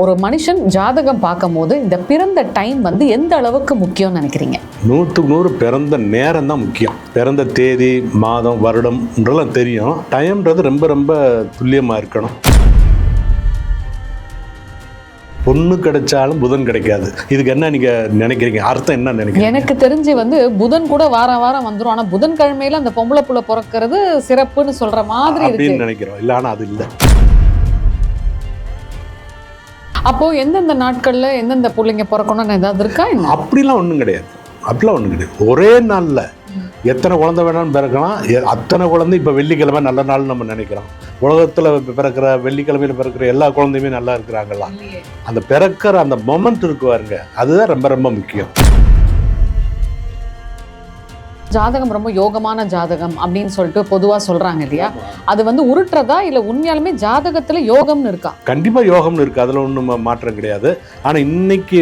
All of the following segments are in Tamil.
ஒரு மனுஷன் ஜாதகம் பார்க்கும்போது இந்த பிறந்த டைம் வந்து எந்த அளவுக்கு முக்கியம்னு நினைக்கிறீங்க? நூற்றுக்கு நூறு பிறந்த நேரம் தான் முக்கியம். பிறந்த தேதி மாதம் வருடம்ன்றலாம் தெரியும். டைம்ன்றது ரொம்ப ரொம்ப துல்லியமாக இருக்கணும். பொண்ணு கிடைச்சாலும் புதன் கிடைக்காது. இதுக்கு என்ன நீங்க நினைக்கிறீங்க? அர்த்தம் என்ன நினைக்கிறீங்க? எனக்கு தெரிஞ்சு வந்து புதன் கூட வாரம் வாரம் வந்துரும். ஆனா புதன் கிழமையில அந்த பொம்பளை புள்ள பிறக்கிறது சிறப்புன்னு சொல்ற மாதிரி நினைக்கிறோம். இல்லை ஆனால் அது இல்லை. அப்போ எந்தெந்த நாட்கள்ல எந்தெந்த பிள்ளைங்க பிறக்கணும்னு ஏதாவது இருக்கா என்ன? அப்படிலாம் ஒன்றும் கிடையாது. அப்படிலாம் ஒன்றும் கிடையாது. ஒரே நாளில் எத்தனை குழந்தை வேணாலும் பிறக்கலாம். அத்தனை குழந்தை இப்போ வெள்ளிக்கிழமை நல்ல நாள் நம்ம நினைக்கிறோம். உலகத்தில் பிறக்கிற வெள்ளிக்கிழமையில் பிறக்கிற எல்லா குழந்தையுமே நல்லா இருக்கிறாங்களா அந்த பிறக்கிற அந்த மொமெண்ட் இருக்கு பாருங்க. அதுதான் ரொம்ப ரொம்ப முக்கியம். ஜாதகம் ரொம்ப யோகமான ஜாதகம் அப்படின்னு சொல்லிட்டு பொதுவாக சொல்கிறாங்க இல்லையா? அது வந்து உருட்டுறதா இல்லை உண்மையாலுமே ஜாதகத்தில் யோகம்னு இருக்கா? கண்டிப்பாக யோகம்னு இருக்குது அதில் ஒன்றும் மாற்றம் கிடையாது. ஆனால் இன்னைக்கு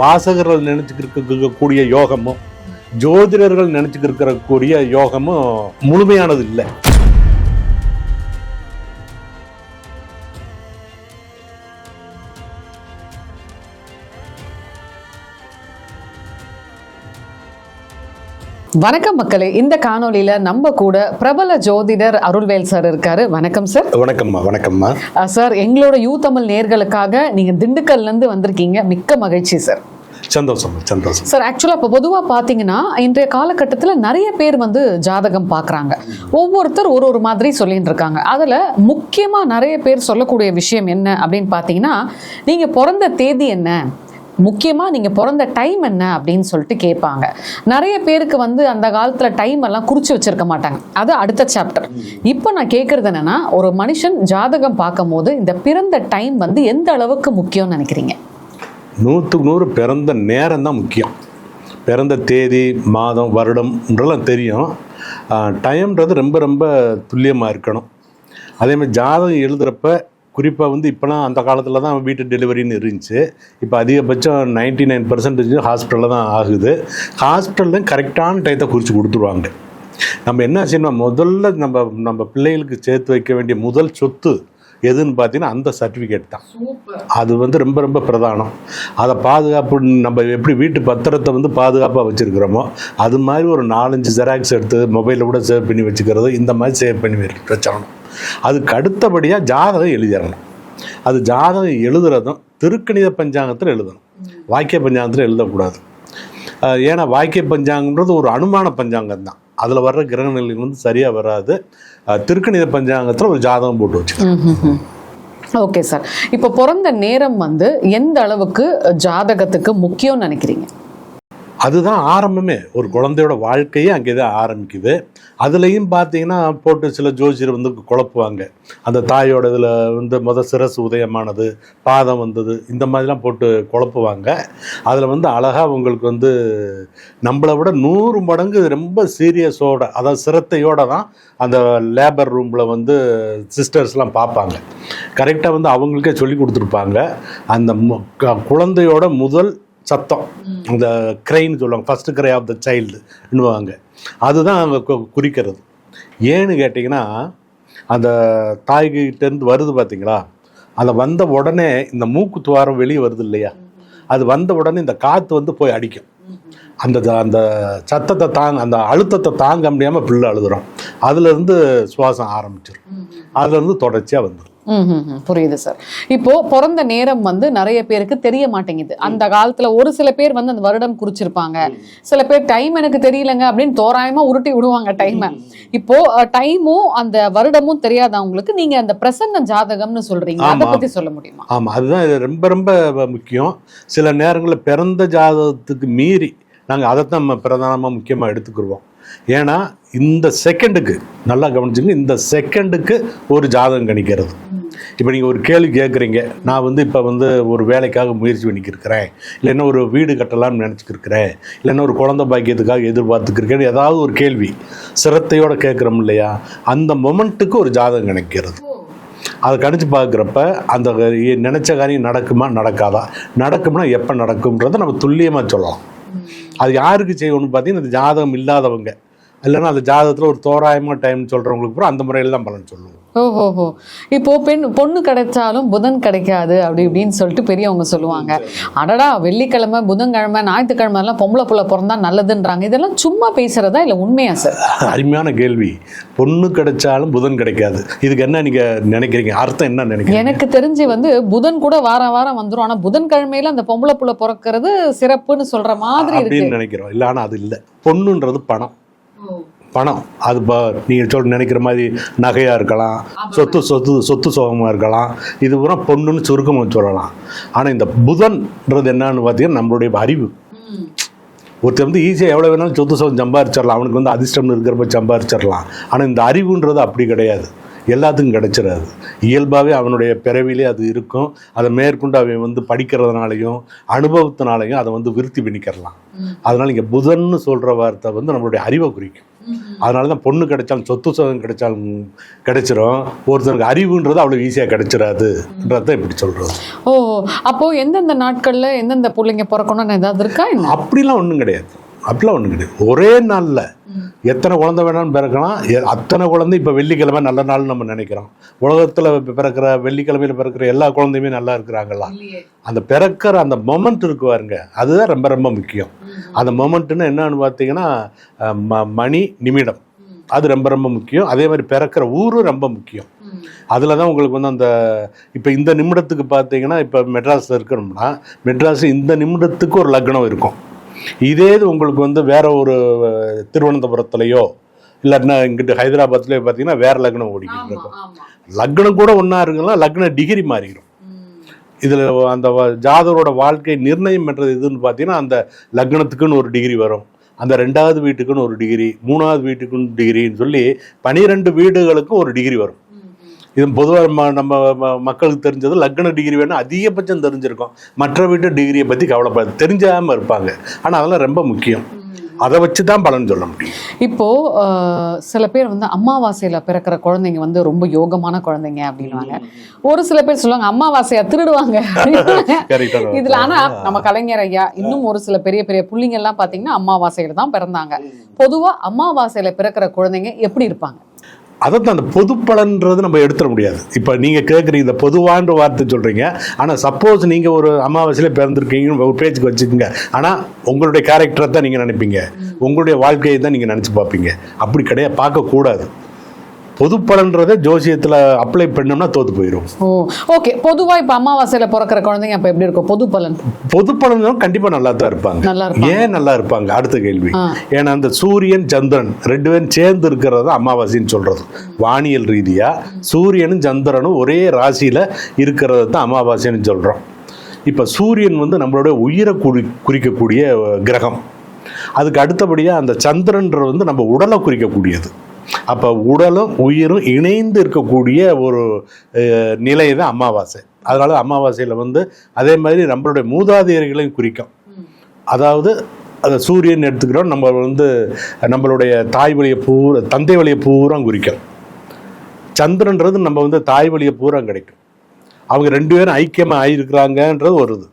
வாசகர்கள் நினச்சிக்கிருக்கக்கூடிய யோகமும் ஜோதிடர்கள் நினச்சிக்கிட்டு யோகமும் முழுமையானது இல்லை. வணக்கம் மக்களே. இந்த காணொளியில நம்ம கூட பிரபல ஜோதிடர் அருள்வேல் சார் இருக்காரு. வணக்கம் சார். வணக்கம்மா வணக்கம்மா. சார் எங்களோட யூ தமிழ் நேர்களுக்காக நீங்க திண்டுக்கல்ல இருந்து வந்திருக்கீங்க. மிக்க மகிழ்ச்சி சார். சந்தோஷம் சந்தோஷம். சார் ஆக்சுவலாக இப்போ பொதுவாக பார்த்தீங்கன்னா இன்றைய காலகட்டத்தில் நிறைய பேர் வந்து ஜாதகம் பார்க்குறாங்க ஒவ்வொருத்தர் ஒரு ஒரு மாதிரி சொல்லிட்டு இருக்காங்க. அதில் முக்கியமாக நிறைய பேர் சொல்லக்கூடிய விஷயம் என்ன அப்படின்னு பார்த்தீங்கன்னா நீங்கள் பிறந்த தேதி என்ன? முக்கியமாக நீங்கள் பிறந்த டைம் என்ன அப்படின்னு சொல்லிட்டு கேட்பாங்க. நிறைய பேருக்கு வந்து அந்த காலத்தில் டைம் எல்லாம் குறித்து வச்சுருக்க மாட்டாங்க. அது அடுத்த சாப்டர் இப்போ நான் கேட்குறது என்னென்னா ஒரு மனுஷன் ஜாதகம் பார்க்கும்போது இந்த பிறந்த டைம் வந்து எந்த அளவுக்கு முக்கியம்னு நினைக்கிறீங்க? நூற்றுக்கு நூறு பிறந்த நேரம் தான் முக்கியம். பிறந்த தேதி மாதம் வருடம்ன்றலாம் தெரியும். டைம்ன்றது ரொம்ப ரொம்ப துல்லியமாக இருக்கணும். அதே மாதிரி ஜாதகம் எழுதுகிறப்ப குறிப்பாக வந்து இப்போலாம் அந்த காலத்தில் தான் வீட்டு டெலிவரின்னு இருந்துச்சு. இப்போ அதிகபட்சம் நைன்டி நைன் பர்சன்டேஜ் ஹாஸ்பிட்டலில் தான் ஆகுது. ஹாஸ்பிட்டல்லையும் கரெக்டான டயத்தை குறித்து கொடுத்துருவாங்க. நம்ம என்ன செய்யணும் முதல்ல நம்ம நம்ம பிள்ளைகளுக்கு சேர்த்து வைக்க வேண்டிய முதல் சொத்து எதுன்னு பார்த்தீங்கன்னா அந்த சர்டிஃபிகேட் தான். அது வந்து ரொம்ப ரொம்ப பிரதானம். அதை பாதுகாப்பு நம்ம எப்படி வீட்டு பத்திரத்தை வந்து பாதுகாப்பாக வச்சுருக்கிறோமோ அது மாதிரி ஒரு நாலஞ்சு ஜெராக்ஸ் எடுத்து மொபைலில் கூட சேவ் பண்ணி வச்சுக்கிறது இந்த மாதிரி சேவ் பண்ணி வச்சு- வச்சிடணும் அதுக்கு அடுத்தபடியாக ஜாதகம் எழுதிடணும். அது ஜாதகம் எழுதுறதும் திருக்கணித பஞ்சாங்கத்தில் எழுதணும். வாக்கிய பஞ்சாங்கத்தில் எழுதக்கூடாது. ஏன்னா வாக்கிய பஞ்சாங்கன்றது ஒரு அனுமான பஞ்சாங்கம் தான். அதில் வர்ற கிரக நிலைகள் வந்து சரியாக வராது திருக்கணித பஞ்சாங்கத்தில் ஒரு ஜாதகம் போட்டு வச்சுக்கணும். Okay sir. இப்போ பிறந்த நேரம் வந்து எந்த அளவுக்கு ஜாதகத்துக்கு முக்கியம்னு நினைக்கிறீங்க? அதுதான் ஆரம்பமே. ஒரு குழந்தையோட வாழ்க்கையே அங்கே தான் ஆரம்பிக்குது. அதுலேயும் பார்த்தீங்கன்னா போட்டு சில ஜோசியர் வந்து குழப்புவாங்க. அந்த தாயோட இதில் வந்து முத சிரசு உதயமானது பாதம் வந்தது இந்த மாதிரிலாம் போட்டு குழப்புவாங்க. அதில் வந்து அழகாக உங்களுக்கு வந்து நம்மளை விட நூறு மடங்கு ரொம்ப சீரியஸோட அதாவது சிரத்தையோட தான் அந்த லேபர் ரூமில் வந்து சிஸ்டர்ஸ்லாம் பார்ப்பாங்க. கரெக்டாக வந்து அவங்களுக்கே சொல்லி கொடுத்துருப்பாங்க. அந்த க- குழந்தையோட முதல் சத்தம். இந்த க்ரைன்னு சொல்லுவாங்க ஃபர்ஸ்ட் க்ரை ஆஃப் த சைல்டுன்னுவாங்க அதுதான் அங்கே கு- குறிக்கிறது. ஏன்னு கேட்டிங்கன்னா அந்த தாய்கிட்டேருந்து வருது பார்த்தீங்களா அதை வந்த உடனே இந்த மூக்கு துவாரம் வெளியே வருது இல்லையா? அது வந்த உடனே இந்த காற்று வந்து போய் அடிக்கும். அந்த அந்த சத்தத்தை தாங்க அந்த அழுத்தத்தை தாங்க முடியாமல் பிள்ளை அழுதுறோம் அதுலேருந்து சுவாசம் ஆரம்பிச்சிடும் அதுலேருந்து தொடர்ச்சியாக வந்துடும் புரியுது சார் இப்போ பிறந்த நேரம் வந்து நிறைய பேருக்கு தெரிய மாட்டேங்குது. அந்த காலத்துல ஒரு சில பேர் வந்து அந்த வருடம் குறிச்சிருப்பாங்க. சில பேர் டைம் எனக்கு தெரியலங்க அப்படின்னு தோராயமா உருட்டி விடுவாங்க டைமை இப்போ டைமும் அந்த வருடமும் தெரியாதவங்களுக்கு நீங்க அந்த பிரசன்ன ஜாதகம்னு சொல்றீங்க. அதை ஆமா. பத்தி சொல்ல முடியுமா? ஆமாம் அதுதான் இது ரொம்ப ரொம்ப முக்கியம். சில நேரங்களில் பிறந்த ஜாதகத்துக்கு மீறி நாங்கள் அதைத்தான் நம்ம பிரதானமாக முக்கியமாக எடுத்துக்கிடுவோம் ஏன்னா இந்த செகண்டுக்கு நல்லா கவனிச்சுங்க. இந்த செகண்டுக்கு ஒரு ஜாதகம் கணிக்கிறது. இப்போ நீங்கள் ஒரு கேள்வி கேட்குறீங்க நான் வந்து இப்போ வந்து ஒரு வேலைக்காக முயற்சி பண்ணிக்கிருக்கிறேன். இல்லைன்னா ஒரு வீடு கட்டலாம்னு நினச்சிக்கிருக்கிறேன். இல்லைன்னா ஒரு குழந்தை பாக்கியத்துக்காக எதிர்பார்த்துக்கிருக்கேன் ஏதாவது ஒரு கேள்வி. சிரத்தையோடு கேட்குறோம் இல்லையா? அந்த மொமெண்ட்டுக்கு ஒரு ஜாதகம் கிடைக்கிறது. அதை கணிச்சு பார்க்குறப்ப அந்த நினச்ச காரியம் நடக்குமா? நடக்காதா? நடக்கும்னா எப்போ நடக்கும்ன்றதை நம்ம துல்லியமாக சொல்லலாம். அது யாருக்கு செய்யணும்னு பார்த்தீங்கன்னா இந்த ஜாதகம் இல்லாதவங்க. இல்லைன்னா அந்த ஜாதகத்தில் ஒரு தோராயமாக டைம் சொல்கிறவங்களுக்கு கூட அந்த முறையில் தான் பலன் சொல்லுவோம். ஓஹோஹோ. இப்போ பெண் பொண்ணு கிடைச்சாலும் புதன் கிடைக்காது அப்படி இப்படின்னு சொல்லிட்டு பெரியவங்க சொல்லுவாங்க. அடடா வெள்ளிக்கிழமை புதன்கிழமை ஞாயிற்றுக்கிழமை எல்லாம் பொம்பளை புள்ள பிறந்தா நல்லதுன்றாங்க. இதெல்லாம் சும்மா பேசுறதா இல்ல உண்மையா சார் அருமையான கேள்வி. பொண்ணு கிடைச்சாலும் புதன் கிடைக்காது. இதுக்கு என்ன நீங்கள் நினைக்கிறீங்க? அர்த்தம் என்ன நினைக்கிறீங்க? எனக்கு தெரிஞ்சு வந்து புதன் கூட வாரம் வாரம் வந்துரும். ஆனா புதன்கிழமையில அந்த பொம்பளை புள்ள பிறக்கிறது சிறப்புன்னு சொல்ற மாதிரி நினைக்கிறோம். இல்லை அது இல்லை. பொண்ணுன்றது பணம். பணம். அது இப்போ நீங்கள் சொல் நினைக்கிற மாதிரி நகையாக இருக்கலாம். சொத்து சொத்து சொத்து சுகமாக இருக்கலாம். இது பூரா பொண்ணுன்னு சுருக்கமாக சொல்லலாம். ஆனால் இந்த புதன்ன்றது என்னன்னு பார்த்தீங்கன்னா நம்மளுடைய அறிவு. ஒருத்தர் வந்து ஈஸியாக எவ்வளோ வேணாலும் சொத்து சுகம் சம்பாரிச்சிடலாம். அவனுக்கு வந்து அதிர்ஷ்டம் இருக்கிறப்ப சம்பாரிச்சிடலாம். ஆனால் இந்த அறிவுன்றது அப்படி கிடையாது. எல்லாத்துக்கும் கிடைச்சிடாது. இயல்பாகவே அவனுடைய பிறவிலே அது இருக்கும். அதை மேற்கொண்டு அவன் வந்து படிக்கிறதுனாலையும் அனுபவத்தினாலையும் அதை வந்து விருத்தி பண்ணிக்கிறலாம். அதனால் இங்கே புதன்னு சொல்கிற வார்த்தை வந்து நம்மளுடைய அறிவை குறிக்கும். அதனால தான் பொண்ணு கிடைச்சாலும் சொத்து சுகம் கிடைச்சாலும் கிடைச்சிரும். ஒருத்தருக்கு அறிவுன்றது அவ்வளோ ஈஸியாக கிடைச்சிடாதுன்றத இப்படி சொல்கிறது ஓ அப்போ எந்தெந்த நாட்கள்ல எந்தெந்த பிள்ளைங்க பிறக்கணும்னு ஏதாவது இருக்கா அப்படிலாம் ஒன்றும் கிடையாது. அப்படிலாம் ஒன்றும் கிடையாது. ஒரே நாளில் எத்தனை குழந்தை வேணாலும் பிறக்கலாம். அத்தனை குழந்தை இப்போ வெள்ளிக்கிழமை நல்ல நாள்னு நம்ம நினைக்கிறோம். உலகத்தில் பிறக்கிற வெள்ளிக்கிழமையில் பிறக்கிற எல்லா குழந்தையுமே நல்லா இருக்கிறாங்களா? அந்த பிறக்கிற அந்த மொமெண்ட் இருக்கு பாருங்க. அதுதான் ரொம்ப ரொம்ப முக்கியம். அந்த மொமெண்ட்னு என்னன்னு பார்த்தீங்கன்னா ம- மணி நிமிடம். அது ரொம்ப ரொம்ப முக்கியம். அதே மாதிரி பிறக்கிற ஊரும் ரொம்ப முக்கியம். அதில் தான் உங்களுக்கு வந்து அந்த இப்போ இந்த நிமிடத்துக்கு பார்த்தீங்கன்னா இப்போ மெட்ராஸில் இருக்கிறோம்னா மெட்ராஸ் இந்த நிமிடத்துக்கு ஒரு லக்னம் இருக்கும். இதே இது உங்களுக்கு வந்து வேற ஒரு திருவனந்தபுரத்துலையோ இல்லாட்டினா இங்கிட்டு ஹைதராபாத்லேயோ பார்த்தீங்கன்னா வேற லக்னம் ஓடிக்கிட்டு இருக்கும். லக்னம் கூட ஒன்றா இருக்கலாம் லக்ன டிகிரி மாறிடும். இதில் அந்த ஜாதகரோட வாழ்க்கை நிர்ணயம் பண்ணுறது எதுன்னு பார்த்தீங்கன்னா அந்த லக்னத்துக்குன்னு ஒரு டிகிரி வரும். அந்த ரெண்டாவது வீட்டுக்குன்னு ஒரு டிகிரி மூணாவது வீட்டுக்குன்னு டிகிரின்னு சொல்லி பனிரெண்டு வீடுகளுக்கும் ஒரு டிகிரி வரும். இது பொதுவாக நம்ம மக்களுக்கு தெரிஞ்சது லக்ன டிகிரி வேணும் அதிகபட்சம் தெரிஞ்சிருக்கும். மற்ற வீட்டு டிகிரியை பற்றி கவலைப்படாது. தெரிஞ்சாமல் இருப்பாங்க. ஆனால் அதெல்லாம் ரொம்ப முக்கியம். அதை வச்சு தான் பலன் சொல்ல முடியும். இப்போ சில பேர் வந்து அமாவாசையில பிறக்கிற குழந்தைங்க வந்து ரொம்ப யோகமான குழந்தைங்க அப்படின்வாங்க ஒரு சில பேர் சொல்லுவாங்க அமாவாசையா திருடுவாங்க. இதுல ஆனா நம்ம கலைஞர் ஐயா இன்னும் ஒரு சில பெரிய பெரிய புள்ளிங்க எல்லாம் பாத்தீங்கன்னா அமாவாசையில தான் பிறந்தாங்க. பொதுவா அமாவாசையில பிறக்கிற குழந்தைங்க எப்படி இருப்பாங்க? அதைத்தான் அந்த பொது பலன்றது நம்ம எடுத்துட முடியாது. இப்போ நீங்கள் கேட்குறீங்க இந்த பொதுவான்ற வார்த்தை சொல்கிறீங்க ஆனால் சப்போஸ் நீங்கள் ஒரு அமாவாசையில் பிறந்திருக்கீங்கன்னு ஒரு பேச்சுக்கு வச்சுக்கோங்க. ஆனால் உங்களுடைய கேரக்டரை தான் நீங்கள் நினைப்பீங்க. உங்களுடைய வாழ்க்கையை தான் நீங்கள் நினச்சி பார்ப்பீங்க. அப்படி கிடையாது. பார்க்கக்கூடாது. பொது பலன்றதை ஜோசியத்தில் அப்ளை பண்ணோம்னா தோற்று போயிடும் ஓகே பொதுவா இப்ப அமாவாசையில பிறக்கிற குழந்தைங்க அப்ப எப்படி இருக்கும்? பொது பலன் பொது கண்டிப்பாக நல்லா தான் இருப்பாங்க. நல்லா ஏன் நல்லா இருப்பாங்க? அடுத்த கேள்வி. ஏன்னா அந்த சூரியன் சந்திரன் ரெண்டு பேரும் சேர்ந்து இருக்கிறது அமாவாசைன்னு சொல்றது. வானியல் ரீதியா சூரியனும் சந்திரனும் ஒரே ராசியில இருக்கிறது தான் அமாவாசைன்னு சொல்றோம். இப்போ சூரியன் வந்து நம்மளுடைய உயிரை குறி குறிக்கக்கூடிய கிரகம். அதுக்கு அடுத்தபடியாக அந்த சந்திரன்றது வந்து நம்ம உடலை குறிக்கக்கூடியது. அப்போ உடலும் உயிரும் இணைந்து இருக்கக்கூடிய ஒரு நிலை தான் அமாவாசை. அதனால அமாவாசையில் வந்து அதே மாதிரி நம்மளுடைய மூதாதையர்களையும் குறிக்கும். அதாவது அந்த சூரியன் எடுத்துக்கிறோம் நம்ம வந்து நம்மளுடைய தாய் வழியை பூரா தந்தை வழியை பூரா குறிக்கும். சந்திரன்றது நம்ம வந்து தாய் வழியை பூரா கிடைக்கும். அவங்க ரெண்டு பேரும் ஐக்கியமாக ஆயிருக்குறாங்கன்றது ஒரு இது.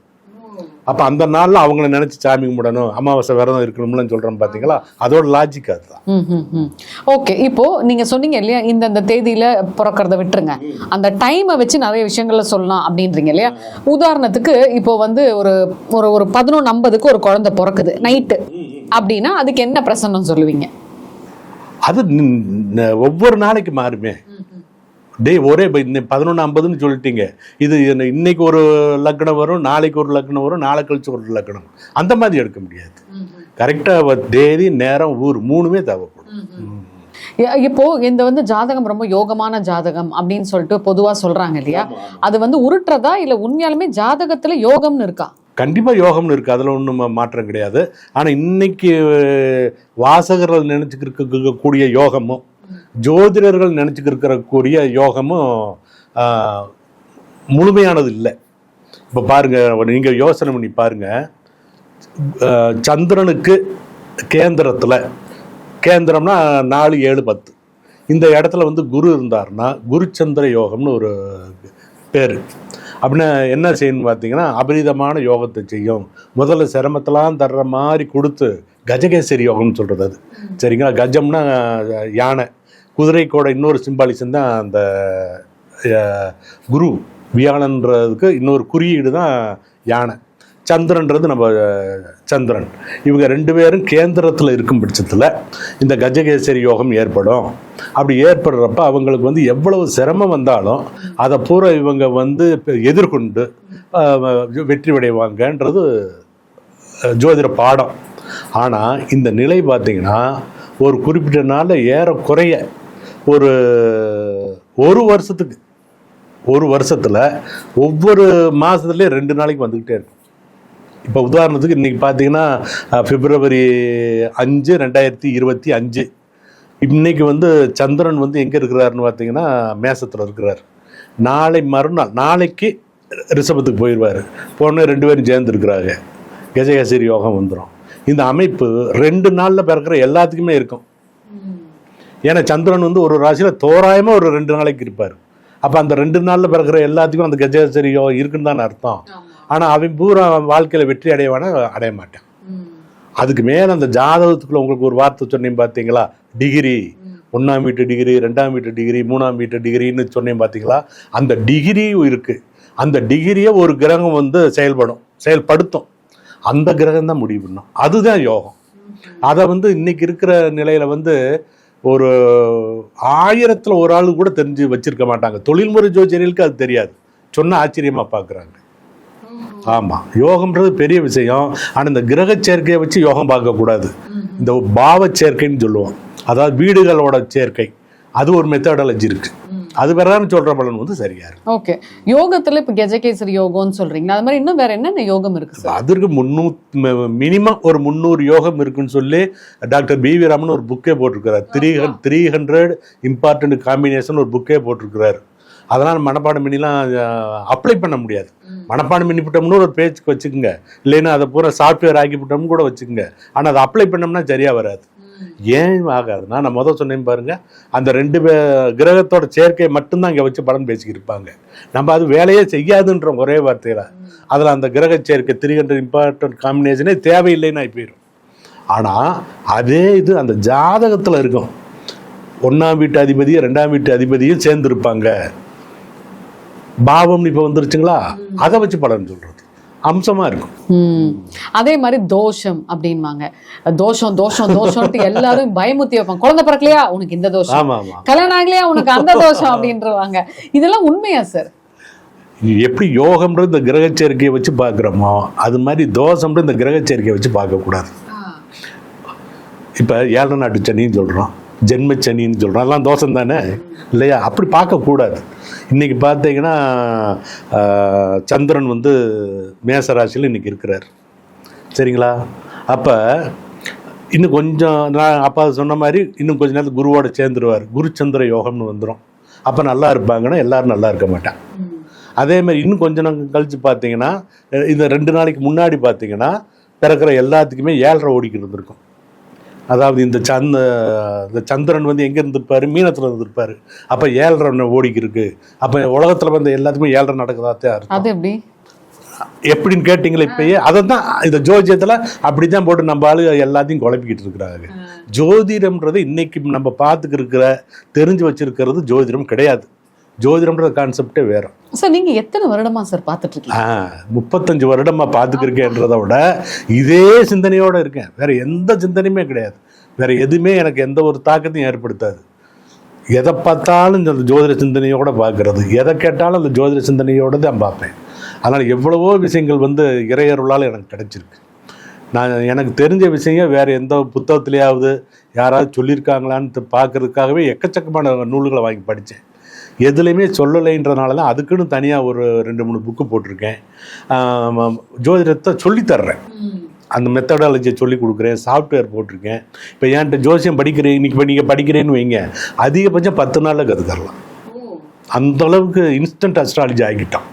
அப்போ அந்த நாளில் அவங்கள நினச்சி சாமி கும்பிடணும் அமாவாசை விரதம் இருக்கணும்னு சொல்கிறோம் பார்த்தீங்களா அதோட லாஜிக் அதுதான். ஓகே இப்போ நீங்க சொன்னீங்க இல்லையா இந்த இந்த தேதியில பிறக்கிறத விட்டுருங்க. அந்த டைமை வச்சு நிறைய விஷயங்கள சொல்லலாம் அப்படின்றீங்க இல்லையா? உதாரணத்துக்கு இப்போ வந்து ஒரு ஒரு ஒரு பதினொன்று ஐம்பதுக்கு ஒரு குழந்தை பிறக்குது நைட்டு அப்படின்னா அதுக்கு என்ன பிரசன்னம் சொல்லுவீங்க? அது ஒவ்வொரு நாளைக்கு மாறுமே. டேய் ஒரே பதினொன்று ஐம்பதுன்னு சொல்லிட்டீங்க. இது இன்ன- இன்னைக்கு ஒரு லக்னம் வரும் நாளைக்கு ஒரு லக்னம் வரும் நாளை கழிச்சு ஒரு லக்னம் அந்த மாதிரி எடுக்க முடியாது. கரெக்டாக தேதி நேரம் ஊர் மூணுமே தேவைப்படும். இப்போ இந்த வந்து ஜாதகம் ரொம்ப யோகமான ஜாதகம் அப்படின்னு சொல்லிட்டு பொதுவா சொல்றாங்க இல்லையா? அது வந்து உருட்டுறதா இல்ல உண்மையாலுமே ஜாதகத்துல யோகம்னு இருக்கா? கண்டிப்பாக யோகம்னு இருக்குது அதில் ஒன்றும் மாற்றம் கிடையாது. ஆனால் இன்னைக்கு வாசகர்கள் நினச்சிக்கிருக்கக்கூடிய யோகமும் ஜோதிடர்கள் நினச்சிக்கிருக்கக்கூடிய யோகமும் முழுமையானது இல்லை இப்போ பாருங்கள் நீங்கள் யோசனை பண்ணி பாருங்கள் சந்திரனுக்கு கேந்திரத்தில் கேந்திரம்னா நாலு ஏழு பத்து. இந்த இடத்துல வந்து குரு இருந்தாருன்னா குருச்சந்திர யோகம்னு ஒரு பேர். அப்படின்னா என்ன செய்யணும்னு பார்த்தீங்கன்னா அபரிதமான யோகத்தை செய்யும். முதல்ல சிரமத்தெல்லாம் தர்ற மாதிரி கொடுத்து கஜகேசரி யோகம்னு சொல்கிறது அது. சரிங்களா? கஜம்னா யானை. குதிரைக்கோட இன்னொரு சிம்பாலிசம் தான் அந்த குரு வியாழன்றதுக்கு இன்னொரு குறியீடு தான் யானை. சந்திரன்றது நம்ம சந்திரன். இவங்க ரெண்டு பேரும் கேந்திரத்தில் இருக்கும் பட்சத்தில் இந்த கஜகேசரி யோகம் ஏற்படும். அப்படி ஏற்படுறப்ப அவங்களுக்கு வந்து எவ்வளவு சிரமம் வந்தாலும் அதை பூரா இவங்க வந்து எதிர்கொண்டு வெற்றி அடைவாங்கன்றது ஜோதிட பாடம். ஆனால் இந்த நிலை பார்த்தீங்கன்னா ஒரு குறிப்பிட்ட நாளில் ஏறக்குறைய ஒரு ஒரு வருஷத்துக்கு ஒரு வருஷத்தில் ஒவ்வொரு மாதத்துலேயும் ரெண்டு நாளைக்கு வந்துக்கிட்டே இருக்கும். இப்போ உதாரணத்துக்கு இன்றைக்கி பார்த்தீங்கன்னா பிப்ரவரி அஞ்சு ரெண்டாயிரத்தி இருபத்தி அஞ்சு. இன்றைக்கி வந்து சந்திரன் வந்து எங்கே இருக்கிறாருன்னு பார்த்தீங்கன்னா மேசத்தில் இருக்கிறார். நாளை மறுநாள் நாளைக்கு ரிஷபத்துக்கு போயிடுவார் போன ரெண்டு பேரும் சேர்ந்துருக்குறாங்க. கஜகேசரி யோகம் வந்துடும் இந்த அமைப்பு ரெண்டு நாளில் பிறக்கிற எல்லாத்துக்குமே இருக்கும். ஏன்னா சந்திரன் வந்து ஒரு ராசியில் தோராயமாக ஒரு ரெண்டு நாளைக்கு இருப்பார். அப்போ அந்த ரெண்டு நாளில் பிறக்கிற எல்லாத்துக்கும் அந்த கஜகேசரி யோகம் இருக்குன்னு தானே அர்த்தம். ஆனால் அவன் பூரா வாழ்க்கையில் வெற்றி அடைவானா? அடைய மாட்டான். அதுக்கு மேலே அந்த ஜாதகத்துக்குள்ள உங்களுக்கு ஒரு வார்த்தை சொன்னேன் பார்த்தீங்களா டிகிரி. ஒன்றாம் வீட்டு டிகிரி ரெண்டாம் வீட்டு டிகிரி மூணாம் வீட்டு டிகிரின்னு சொன்னேன் பார்த்தீங்களா அந்த டிகிரியும் இருக்குது அந்த டிகிரியை ஒரு கிரகம் வந்து செயல்படும். செயல்படுத்தும். அந்த கிரகம் தான் முடிவு பண்ணும். அதுதான் யோகம். அதை வந்து இன்னைக்கு இருக்கிற நிலையில வந்து ஒரு ஆயிரத்துல ஒரு ஆளு கூட தெரிஞ்சு வச்சிருக்க மாட்டாங்க. தொழில்முறை ஜோதிடர்களுக்கு அது தெரியாது. சொன்ன ஆச்சரியமா பார்க்குறாங்க ஆமாம் யோகம்ன்றது பெரிய விஷயம். ஆனால் இந்த கிரக சேர்க்கையை வச்சு யோகம் பார்க்கக்கூடாது இந்த பாவ சேர்க்கைன்னு சொல்லுவோம். அதாவது வீடுகளோட சேர்க்கை. அது ஒரு மெத்தடாலஜி இருக்கு. அது பிரகாரம் சொல்ற பலன் வந்து சரியா இருக்கு. ஓகே. யோகத்துல இப்ப கஜகேசரி யோகம்னு சொல்றீங்க. அது மாதிரி இன்னும் வேற என்னென்ன யோகம் இருக்கு சார் அதற்கு முன்னூத் மினிமம் ஒரு முந்நூறு யோகம் இருக்குன்னு சொல்லி டாக்டர் பி வி ராமன் ஒரு புக்கே போட்டிருக்கிறார். Three three hundred important combination ஒரு புக்கே போட்டிருக்கிறார். அதெல்லாம் மனப்பாடம் பண்ணிலாம் அப்ளை பண்ண முடியாது. மனப்பாடம் பண்ணி விட்டோம்னு ஒரு பேச்சுக்கு வச்சுக்கோங்க. இல்லைன்னா அதை பூரா சாஃப்ட்வேர் ஆக்கி விட்டோம்னு கூட வச்சுக்கோங்க. ஆனால் அதை அப்ளை பண்ணோம்னா சரியா வராது. ஏன் ஆகாதுன்னா நான் முதல் சொன்னேன் பாருங்க அந்த ரெண்டு கிரகத்தோட சேர்க்கையை மட்டும்தான் இங்கே வச்சு பலன் பேசிக்கிட்டு இருப்பாங்க நம்ம அது வேலையே செய்யாதுன்றோம் ஒரே வார்த்தையில. அதில் அந்த கிரக சேர்க்கை த்ரீ ஹண்ட்ரட் இம்பார்ட்டன்ட் காம்பினேஷனே தேவையில்லைன்னு போயிடும் ஆனால் அதே இது அந்த ஜாதகத்தில் இருக்கும். ஒன்றாம் வீட்டு அதிபதியும் ரெண்டாம் வீட்டு அதிபதியும் சேர்ந்துருப்பாங்க. பாவம் இப்போ வந்துருச்சுங்களா? அதை வச்சு பலன் சொல்கிறது அம்சமாக இருக்கும். அதே மாதிரி தோஷம் அப்படின்வாங்க தோஷம் தோஷம் தோஷம்ட்டு எல்லாரும் பயமுத்தி வைப்பாங்க. குழந்தை பிறக்கலையா? உனக்கு இந்த தோஷம். கல்யாணம் ஆகலையா? உனக்கு அந்த தோஷம் அப்படின்றவாங்க. இதெல்லாம் உண்மையா சார் எப்படி யோகம்ன்றது இந்த கிரக சேர்க்கையை வச்சு பார்க்குறோமோ அது மாதிரி தோஷம்ன்றது இந்த கிரக சேர்க்கையை வச்சு பார்க்கக்கூடாது. இப்போ ஏழரை நாட்டு சனின்னு சொல்கிறோம் ஜென்மச்சனின்னு சொல்கிறோம் அதெல்லாம் தோஷம் தானே இல்லையா? அப்படி பார்க்கக்கூடாது. இன்றைக்கி பார்த்தீங்கன்னா சந்திரன் வந்து மேச ராசியில் இன்றைக்கி இருக்கிறார். சரிங்களா? அப்போ இன்னும் கொஞ்சம் நான் அப்பா சொன்ன மாதிரி இன்னும் கொஞ்ச நேரத்துக்கு குருவோட சேர்ந்துருவார். குருச்சந்திர யோகம்னு வந்துடும் அப்போ நல்லா இருப்பாங்கன்னா எல்லாரும் நல்லா இருக்க மாட்டான் அதே மாதிரி இன்னும் கொஞ்ச நாள் கழித்து பார்த்தீங்கன்னா இந்த ரெண்டு நாளைக்கு முன்னாடி பார்த்தீங்கன்னா பிறக்கிற எல்லாத்துக்குமே ஏழரை ஓடிக்கிட்டு இருந்திருக்கும். அதாவது இந்த சந்த இந்த சந்திரன் வந்து எங்கே இருந்திருப்பாரு? மீனத்தில் இருந்திருப்பாரு. அப்போ ஏழரை ஒன்று ஓடிக்கிருக்கு. அப்போ உலகத்தில் வந்து எல்லாத்துக்குமே ஏழரை நடக்குதாத்தே அர்த்தம். அது எப்படி? எப்படின்னு கேட்டிங்களே இப்பயே? அதை தான் இந்த ஜோதியத்தில் அப்படி தான் போட்டு நம்ம ஆளு எல்லாத்தையும் குழப்பிக்கிட்டு இருக்கிறாங்க. ஜோதிடம்ன்றது இன்னைக்கு நம்ம பார்த்துக்கு இருக்கிற தெரிஞ்சு வச்சிருக்கிறது ஜோதிடம் கிடையாது. ஜோதிடம்ன்ற கான்செப்டே வேற. சார் நீங்க எத்தனை வருடமா சார் ஆ முப்பத்தஞ்சு வருடமா பார்த்துக்கிருக்கேன்றதை விட இதே சிந்தனையோட இருக்கேன். வேற எந்த சிந்தனையுமே கிடையாது. வேற எதுவுமே எனக்கு எந்த ஒரு தாக்கத்தையும் ஏற்படுத்தாது. எதை பார்த்தாலும் இந்த ஜோதிட சிந்தனையோட பார்க்கறது. எதை கேட்டாலும் அந்த ஜோதிட சிந்தனையோட தான் பார்ப்பேன். அதனால் எவ்வளவோ விஷயங்கள் வந்து இறையருளால் எனக்கு கிடைச்சிருக்கு. நான் எனக்கு தெரிஞ்ச விஷயம் வேறு எந்த புத்தகத்துலேயாவது யாராவது சொல்லியிருக்காங்களான்னு பார்க்கறதுக்காகவே எக்கச்சக்கமான நூல்களை வாங்கி படித்தேன். எதுலேயுமே சொல்லலைன்றனால தான் அதுக்குன்னு தனியாக ஒரு ரெண்டு மூணு புக்கு போட்டிருக்கேன். ஜோதிடத்தை சொல்லித்தர்றேன் அந்த மெத்தடாலஜியை சொல்லி கொடுக்குறேன் சாஃப்ட்வேர் போட்டிருக்கேன். இப்போ என்கிட்ட ஜோசியம் படிக்கிறேன் இன்னைக்கு இப்போ நீங்கள் படிக்கிறேன்னு வைங்க அதிகபட்சம் பத்து நாளில் கற்றுத்தரலாம் அந்த அளவுக்கு இன்ஸ்டன்ட் அஸ்ட்ராலஜி ஆகிட்டோம்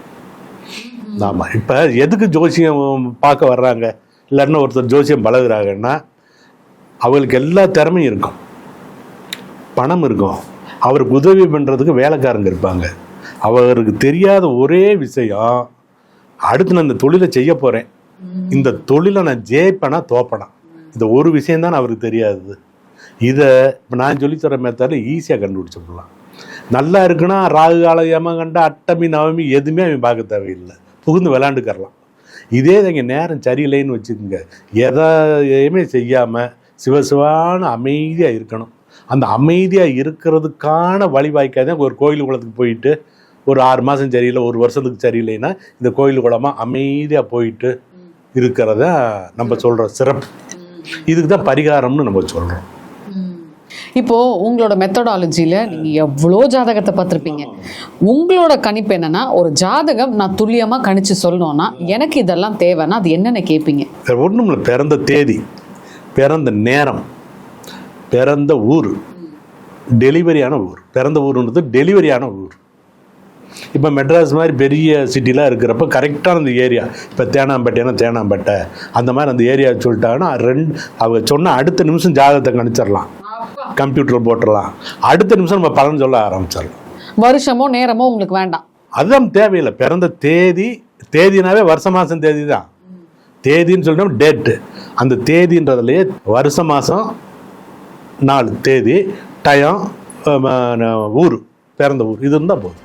ஆமாம் இப்போ எதுக்கு ஜோசியம் பார்க்க வர்றாங்க? இல்லைன்னா ஒருத்தர் ஜோசியம் பழகுறாங்கன்னா அவங்களுக்கு எல்லா திறமையும் இருக்கும். பணம் இருக்கும். அவருக்கு உதவி பண்ணுறதுக்கு வேலைக்காரங்க இருப்பாங்க. அவருக்கு தெரியாத ஒரே விஷயம் அடுத்து நான் இந்த தொழிலை செய்ய போகிறேன் இந்த தொழிலை நான் ஜெயிப்பேனா தோப்பனா? இந்த ஒரு விஷயம்தான் அவருக்கு தெரியாது. இதை இப்போ நான் சொல்லித் தர மெத்தடில் ஈஸியாக கண்டுபிடிச்சிடலாம் நல்லா இருக்குன்னா ராகு கால யமகண்ட அட்டமி நவமி எதுவுமே அவன் பார்க்க தேவையில்லை. புகுந்து விளாண்டுக்கரலாம் இதே இங்கே நேரம் சரியில்லைன்னு வச்சுக்கோங்க. எதையுமே செய்யாமல் சிவசிவான அமைதியாக இருக்கணும். அந்த அமைதியாக இருக்கிறதுக்கான வழிவாய்க்காக தான் ஒரு கோயில் குளத்துக்கு போயிட்டு ஒரு ஆறு மாதம் சரியில்லை ஒரு வருஷத்துக்கு சரியில்லைன்னா இந்த கோயில் குளமாக அமைதியாக போயிட்டு இருக்கிறத நம்ம சொல்கிறோம் சிறப்பு. இதுக்கு தான் பரிகாரம்னு நம்ம சொல்கிறோம் இப்போ உங்களோட மெத்தடாலஜியில் நீங்கள் எவ்வளோ ஜாதகத்தை பார்த்துருப்பீங்க? உங்களோட கணிப்பு என்னன்னா ஒரு ஜாதகம் நான் துல்லியமாக கணிச்சு சொல்லணும்னா எனக்கு இதெல்லாம் தேவைன்னா அது என்னென்ன கேட்பீங்க? ஒன்றும் இல்லை பிறந்த தேதி பிறந்த நேரம். பிறந்த ஊர். டெலிவரியான ஊர். பிறந்த ஊருன்றது டெலிவரியான ஊர். இப்போ மெட்ராஸ் மாதிரி பெரிய சிட்டிலாம் இருக்கிறப்ப கரெக்டான அந்த ஏரியா. இப்போ தேனாம்பேட்டைனா தேனாம்பேட்டை. அந்த மாதிரி அந்த ஏரியா சொல்லிட்டாங்கன்னா ரெண்டு அவங்க சொன்ன அடுத்த நிமிஷம் ஜாதகத்தை கணிச்சிடலாம். கம்ப்யூட்டர் போட்டுடலாம். அடுத்த நிமிஷம் நம்ம பலன் சொல்ல ஆரம்பிச்சிடலாம். வருஷமோ நேரமோ உங்களுக்கு வேண்டாம். அதுதான் தேவையில்லை. பிறந்த தேதி தேதினாவே வருஷ மாதம் தேதி தான் தேதின்னு சொல்லிட்டோம் டேட்டு அந்த தேதின்றதுலையே வருஷ மாதம் நாலு தேதி டயம் ஊர் பிறந்த ஊர். இது இருந்தால் போதும்.